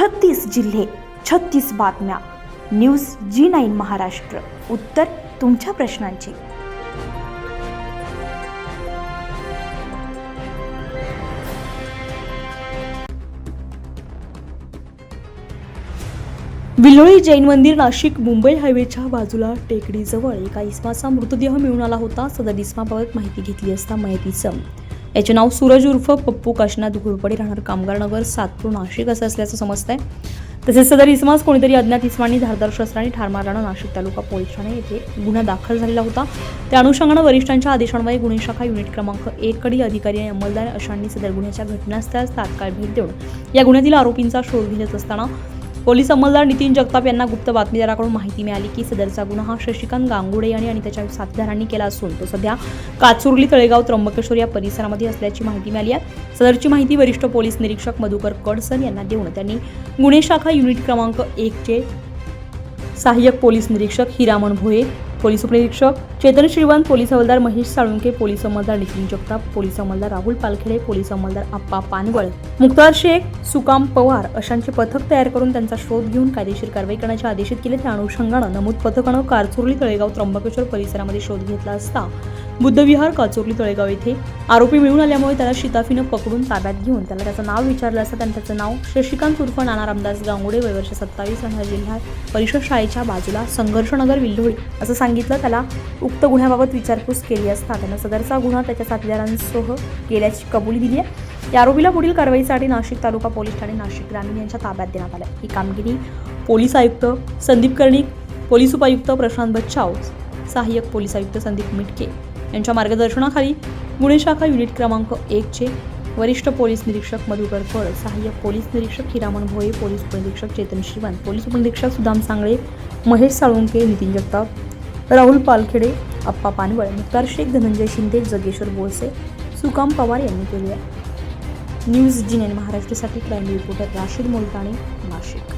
छत्तीस जिल्हे छत्तीस बातम्या. News G nine Maharashtra. उत्तर तुमच्या प्रश्नांची. विलोळी जैन मंदिर नाशिक मुंबई हायवेच्या बाजूला टेकडीजवळ एका इसमाचा मृतदेह मिळून आला होता. सदर इसमाबाबत माहिती घेतली असता मयतीचं याचे नाव सूरज उर्फ पप्पू काशीनाथ घोरपडे राहणार कामगार नगर सातपूर नाशिक असं असल्याचं समजतंय. तसेच सदर इसमास कोणीतरी अज्ञात इसमांनी धारदार शस्त्राने ठार मारल्यानं नाशिक तालुका पोलीस ठाणे येथे गुन्हा दाखल झालेला होता. त्या अनुषंगानं वरिष्ठांच्या आदेशान्वये गुन्हे शाखा युनिट क्रमांक एक कडी अधिकारी आणि अंमलदार अशांनी सदर गुन्ह्याच्या घटनास्थळास तात्काळ भेट देऊन या गुन्ह्यातील आरोपींचा शोध घेत असताना पोलीस अंमलदार नितीन जगताप यांना गुप्त बातमीदाराकडून माहिती मिळाली की सदरचा गुन्हा हा शशिकांत गांगुडे यांनी आणि त्याच्या साथीदारांनी केला असून तो सध्या काचुर्ली तळेगाव त्र्यंबकेश्वर या परिसरामध्ये असल्याची माहिती मिळाली आहे. सदरची माहिती वरिष्ठ पोलीस निरीक्षक मधुकर कडसन यांना देऊन त्यांनी गुन्हे शाखा युनिट क्रमांक एकचे सहाय्यक पोलीस निरीक्षक हिरामण भोये पोलीस उपनिरीक्षक चेतन श्रीवंत पोलीस हवालदार महेश साळुंके पोलीस अंमलदार नितीन जगताप पोलीस अंमलदार राहुल पालखेडे पोलीस अंमलदार आप्पा पानवळ मुक्तार शेख सुकाम पवार अशांचे पथक तयार करून त्यांचा शोध घेऊन कायदेशीर कारवाई करण्याचे आदेशित केले. त्या अनुषंगानं नमूद पथकानं कारचुर्ली तळेगाव त्र्यंबकेश्वर परिसरामध्ये शोध घेतला असता बुद्धविहार काचोर्ली तळेगाव येथे आरोपी मिळून आल्यामुळे त्याला शिताफीनं पकडून ताब्यात घेऊन त्याला त्याचं नाव विचारलं असता त्यानं त्याचं नाव शशिकांत उर्फ नाना रामदास गांगुडे वयवर्ष सत्तावीस राहणार जिल्हा परिषद शाळेच्या बाजूला संघर्षनगर विल्होळी असं सांगितलं. त्याला उक्त गुन्ह्याबाबत विचारपूस केली असता त्यानं सदरचा गुन्हा त्याच्या साथीदारांसह केल्याची कबुली दिली आहे. या आरोपीला पुढील कारवाईसाठी नाशिक तालुका पोलीस ठाणे नाशिक ग्रामीण यांच्या ताब्यात देण्यात आल्या ही कामगिरी पोलीस आयुक्त संदीप कर्णिक पोलीस उपायुक्त प्रशांत बच्चाव सहाय्यक पोलीस आयुक्त संदीप मिटके यांच्या मार्गदर्शनाखाली गुन्हे शाखा युनिट क्रमांक एकचे वरिष्ठ पोलीस निरीक्षक मधुकर फळ सहाय्यक पोलीस निरीक्षक हिरामण भोये पोलीस उपनिरीक्षक चेतन श्रीवान पोलीस उपनिरीक्षक सुदाम सांगळे महेश साळुंके नितीन जगताप राहुल पालखेडे अप्पा पानवळ मुक्तार शेख धनंजय शिंदे जगेश्वर बोळसे सुकाम पवार यांनी केली आहे. न्यूज जिनेन महाराष्ट्रासाठी क्राईम रिपोर्टर राशीद मोलताणे नाशिक.